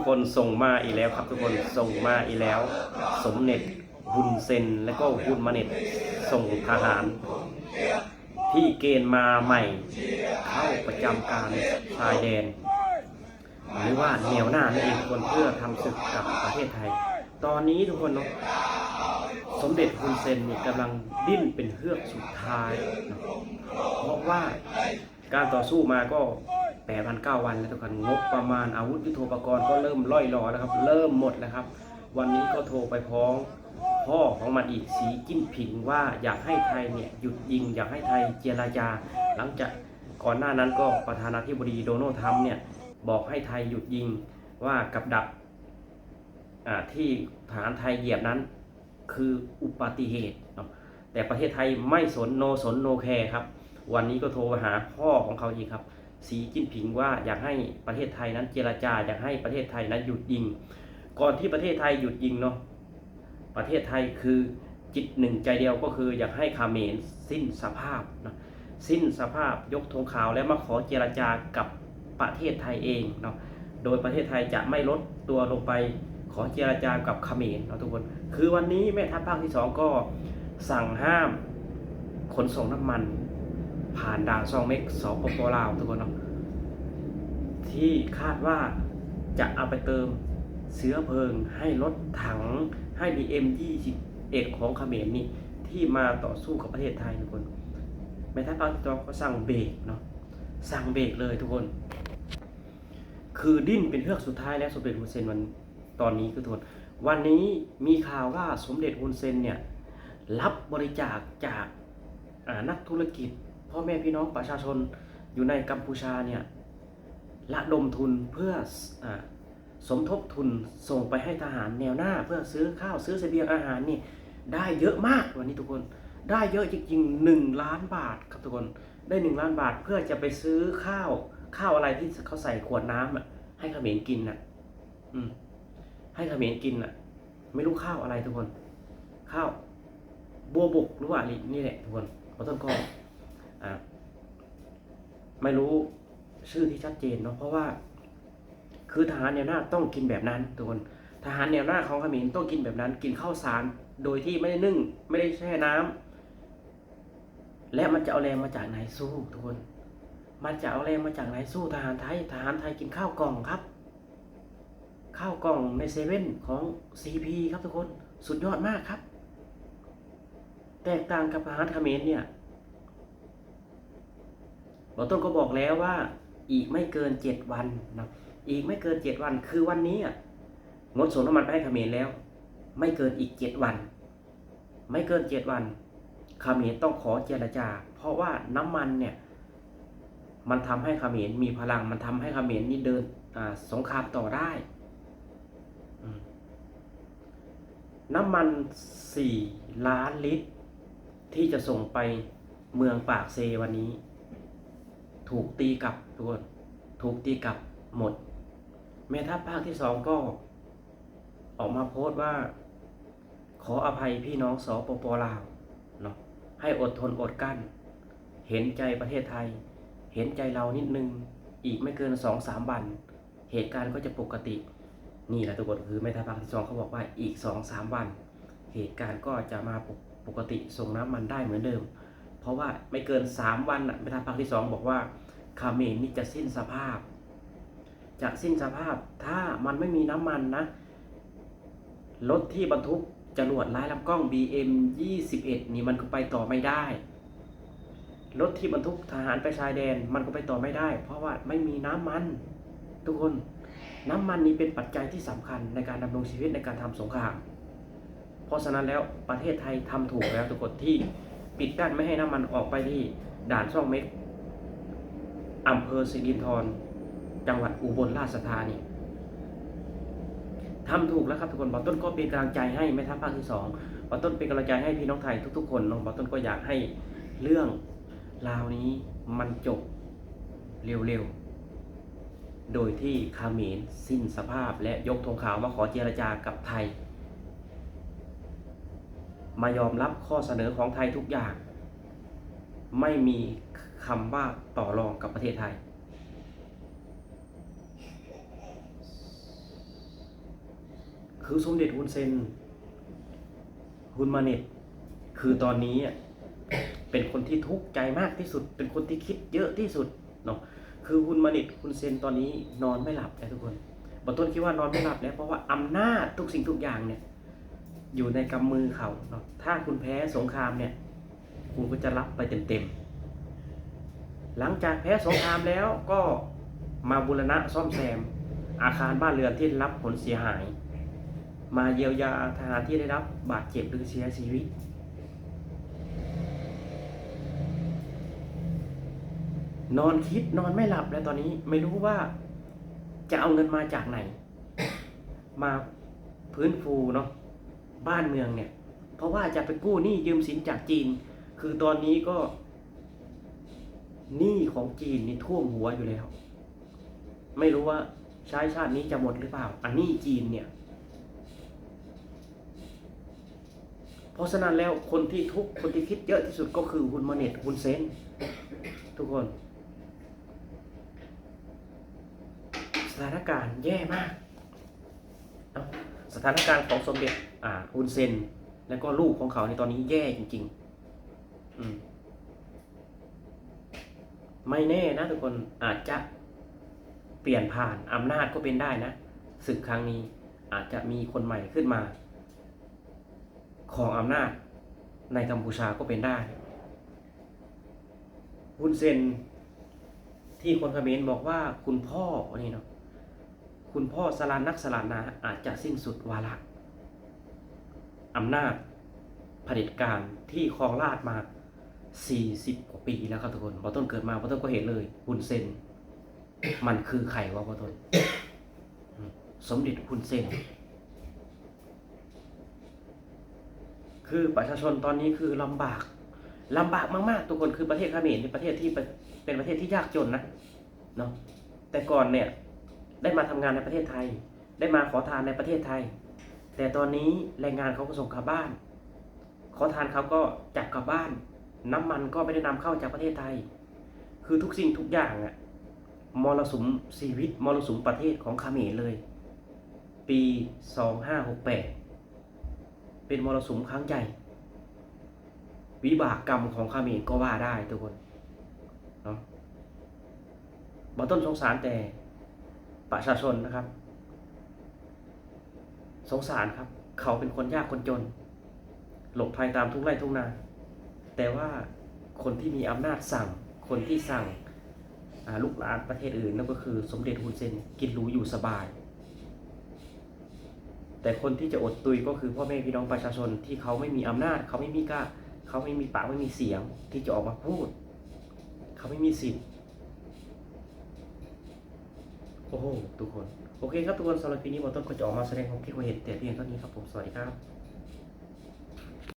กคนส่งมาอีกแล้วครับทุกคนส่งมาอีกแล้ว สมเด็จฮุนเซนและก็ฮุนมาเน็ตส่งทหาร ที่เกณฑ์มาใหม่ เข้าประจำการชายแดน หรือว่าแนวหน้านั่นเองคนเพื่อทำศึกกับประเทศไทย ตอนนี้ทุกคนเนาะสมเด็จฮุนเซนนี่กำลังดิ้นเป็นเฮือกสุดท้าย เพราะว่าการต่อสู้มาก็ 8 9 0วันแล้วทุกคนงบประมาณอาวุธยุทโธปกรณ์ก็เริ่มล่อยหลอแล้วครับ เริ่มหมดแล้วครับ วันนี้ก็โทรไปพ้องพ่อของมันอีกสีจิ้นผิงว่าอยากให้ไทยเนี่ยหยุดยิง อยากให้ไทยเจรจา หลังจากก่อนหน้านั้นก็ประธานาธิบดีโดนัลด์ทรัมป์เนี่ยบอกให้ไทยหยุดยิงว่ากับดักที่ฐานไทยเหยียบนั้นคืออุบัติเหตุ แต่ประเทศไทยไม่สนโนสนโนแคร์ครับ วันนี้ก็โทรหาพ่อของเขาอีกครับ สีจิ้นผิงว่าอยากให้ประเทศไทยนั้นเจรจาอยากให้ประเทศไทยนั้นหยุดยิง ก่อนที่ประเทศไทยหยุดยิงเนาะประเทศไทยคือจิตหนึ่งใจเดียวก็คืออยากให้คาเมรสิ้นสภาพนะสิ้นสภาพยกธงขาวแล้วมาขอเจรจากับประเทศไทยเองเนาะโดยประเทศไทยจะไม่ลดตัวลงไปขอเจรจากับเขมรเนาะทุกคน คือวันนี้แม่ทัพภาคที่สองก็สั่งห้ามขนส่งน้ำมัน ผ่านด่านซองเม็กสปปลาวทุกคนเนาะที่คาดว่าจะเอาไปเติมเสื้อเพลิงให้รถถังให้ BM 21ของเขมรนี่ที่มาต่อสู้กับประเทศไทยทุกคนแม่ทัพภาคที่สอก็สั่งเบรกเนาะสั่งเบรกเลยทุกคน คือดิ้นเป็นเฮือกสุดท้ายแล้วสมเด็จฮุนเซนวันตอนนี้คือทุกคนวันนี้มีข่าวว่าสมเด็จฮุนเซนเนี่ยรับบริจาคจากนักธุรกิจ พ่อแม่พี่น้องประชาชนอยู่ในกัมพูชาเนี่ยระดมทุนเพื่ออสมทบทุนส่งไปให้ทหารแนวหน้า เพื่อซื้อข้าวซื้อเสบียงอาหารนี่ได้เยอะมากวันนี้ทุกคนได้เยอะจริงๆหนึ่งล้านบาทครับทุกคนได้หนึ่งล้านบาทเพื่อจะไปซื้อข้าวข้าวอะไรที่เขาใส่ขวดน้ำอะให้เขมรกินน่ะ อืม ให้เขมรกินน่ะ ไม่รู้ข้าวอะไรทุกคน ข้าวบัวบกหรือว่านี่แหละทุกคนขอต้นก็อ่าไม่รู้ชื่อที่ชัดเจนเนาะเพราะว่า คือทหารแนวหน้าต้องกินแบบนั้นทุกคนทหารแนวหน้าของเขมรต้องกินแบบนั้น กินข้าวสารโดยที่ไม่ได้นึ่ง ไม่ได้แช่น้ำและมันจะเอาแรงมาจากไหนสู้ทุกคน มันจะเอาแรงมาจากไหนสู้ทหารไทย ทหารไทยกินข้าวกล่องครับ ข้าวกล่องในเซเว่นของซีพีครับทุกคน สุดยอดมากครับ แตกต่างกับทหารเขมรเนี่ย มอต้นก็บอกแล้วว่าอีกไม่เกินเจ็ดวันนะอีกไม่เกินเจ็ดวัน คือวันนี้งดส่งน้ำมันไปให้เขมรแล้ว ไม่เกินอีกเจ็ดวัน ไม่เกินเจ็ดวันเขมรต้องขอเจรจา เพราะว่าน้ำมันเนี่ยมันทำให้เขมรมีพลังมันทำให้เขมรนี่เดินสงครามต่อได้ น้ำมันสี่ล้านลิตร ที่จะส่งไปเมืองปากเซวันนี้ ถูกตีกลับทุกคนถูกตีกลับหมด แม่ทัพภาคที่สองก็ ออกมาโพสต์ว่า ขออภัยพี่น้องสปปลาวเนาะให้อดทนอดกั้น เห็นใจประเทศไทย เห็นใจเรานิดนึง อีกไม่เกินสองสามวัน เหตุการณ์ก็จะปกติ นี่แหละทุกคนคือแม่ทัพภาคที่สองเขาบอกว่าอีกสองสามวัน เหตุการณ์ก็จะมาปกปกติส่งน้ำมันได้เหมือนเดิม เพราะว่าไม่เกินสามวันน่ะแม่ทัพภาคที่สองบอกว่าคาเมรนี่จะสิ้นสภาพ จะสิ้นสภาพถ้ามันไม่มีน้ำมันนะรถที่บรรทุกจรวดลายลำกล้อง BM 21 นี่มันก็ไปต่อไม่ได้ รถที่บรรทุกทหารไปชายแดนมันก็ไปต่อไม่ได้ เพราะว่าไม่มีน้ำมัน ทุกคนน้ำมันนี้เป็นปัจจัยที่สำคัญในการดำรงชีวิตในการทำสงคราม เพราะฉะนั้นแล้วประเทศไทยทำถูกแล้วทุกคนที่ ปิดกั้นไม่ให้น้ำมันออกไปที่ด่านช่องเม็กอำเภอสิรินธรจังหวัดอุบลราชธานีทำถูกแล้วครับทุกคนบอต้นก็เป็นกำลังใจให้แม่ทัพภาคที่สองบอต้นเป็นกำลังใจให้พี่น้องไทยทุกๆ คนน้องบอต้นก็อยากให้เรื่องราวนี้มันจบเร็วๆ โดยที่คาเมรสิ้นสภาพและยกธงขาวมาขอเจรจากับไทย มายอมรับข้อเสนอของไทยทุกอย่าง ไม่มีคำว่าต่อรองกับประเทศไทย คือสมเด็จฮุนเซนฮุนมาเน็ตคือตอนนี้อะเป็นคนที่ทุกข์ใจมากที่สุด เป็นคนที่คิดเยอะที่สุดเนาะคือฮุนมาเน็ตฮุนเซนตอนนี้นอนไม่หลับนะทุกคนบางต้นคิดว่านอนไม่หลับแล้วเพราะว่าอำนาจทุกสิ่งทุกอย่างเนี่ย อยู่ในกำมือเขาเนาะถ้าคุณแพ้สงครามเนี่ย คุณก็จะรับไปเต็มๆ หลังจากแพ้สงครามแล้วก็มาบูรณะซ่อมแซม อาคารบ้านเรือนที่รับผลเสียหาย มาเยียวยาทหารที่ได้รับบาดเจ็บหรือเสียชีวิต นอนคิดนอนไม่หลับแล้วตอนนี้ไม่รู้ว่าจะเอาเงินมาจากไหน มาพื้นฟูเนาะ บ้านเมืองเนี่ย เพราะว่าจะไปกู้หนี้ยืมสินจากจีน คือตอนนี้ก็หนี้ของจีนนี่ท่วมหัวอยู่แล้ว ไม่รู้ว่าใช้ชาตินี้จะหมดหรือเปล่า อันนี้จีนเนี่ย เพราะฉะนั้นแล้วคนที่ทุกคนที่คิดเยอะที่สุดก็คือฮุนมเน็ตฮุนเซนทุกคน สถานการณ์แย่มากเอาสถานการณ์ของสมเด็จ อ่าฮุนเซน แล้วก็ลูกของเขาในตอนนี้แย่จริง ๆ อืมไม่แน่นะทุกคนอาจจะเปลี่ยนผ่านอำนาจก็เป็นได้นะศึกครั้งนี้อาจจะมีคนใหม่ขึ้นมา ของอำนาจในกัมพูชาก็เป็นได้ฮุนเซนที่คนคอมเขมรบอกว่าคุณพ่อนี่เนาะคุณพ่อสลานนักสลานนาอาจจะสิ้นสุดวาระ อำนาจเผด็จการที่ครองราชมา 40 กว่าปีแล้วครับทุกคนบอต้นเกิดมาบอต้นก็เห็นเลยฮุนเซนมันคือใครวะบอต้น สมเด็จฮุนเซนคือประชาชนตอนนี้คือลำบากลำบากมากๆ ทุกคนคือประเทศเขมรเป็นประเทศที่เป็นประเทศที่ยากจนนะเนาะแต่ก่อนเนี่ยได้มาทำงานในประเทศไทย ได้มาขอทานในประเทศไทย แต่ตอนนี้แรงงานเขาก็ส่งกลับบ้าน ขอทานเขาก็จับกลับบ้าน น้ำมันก็ไม่ได้นำเข้าจากประเทศไทย คือทุกสิ่งทุกอย่างอะมรสุมชีวิตมรสุมประเทศของเขมรเลย ปี 2568 เป็นมรสุมครั้งใหญ่ วิบากกรรมของเขมรก็ว่าได้ทุกคนเนาะบอต้นสงสารแต่ประชาชนนะครับ สงสารครับ เขาเป็นคนยากคนจน หลบภัยตามทุ่งไร่ทุ่งนา แต่ว่าคนที่มีอำนาจสั่ง คนที่สั่งลูกหลานประเทศอื่นนั่นก็คือสมเด็จฮุนเซนกินหรูอยู่สบาย แต่คนที่จะอดตุยก็คือพ่อแม่พี่น้องประชาชนที่เขาไม่มีอำนาจ เขาไม่มีกล้า เขาไม่มีปากไม่มีเสียงที่จะออกมาพูด เขาไม่มีสิทธิ์ โอ้โหทุกคน โอเคครับทุกคนสำหรับคลิปนี้หมอต้นก็จะออกมาแสดงความคิดความเห็นแต่เพียงเท่านี้ครับผม สวัสดีครับ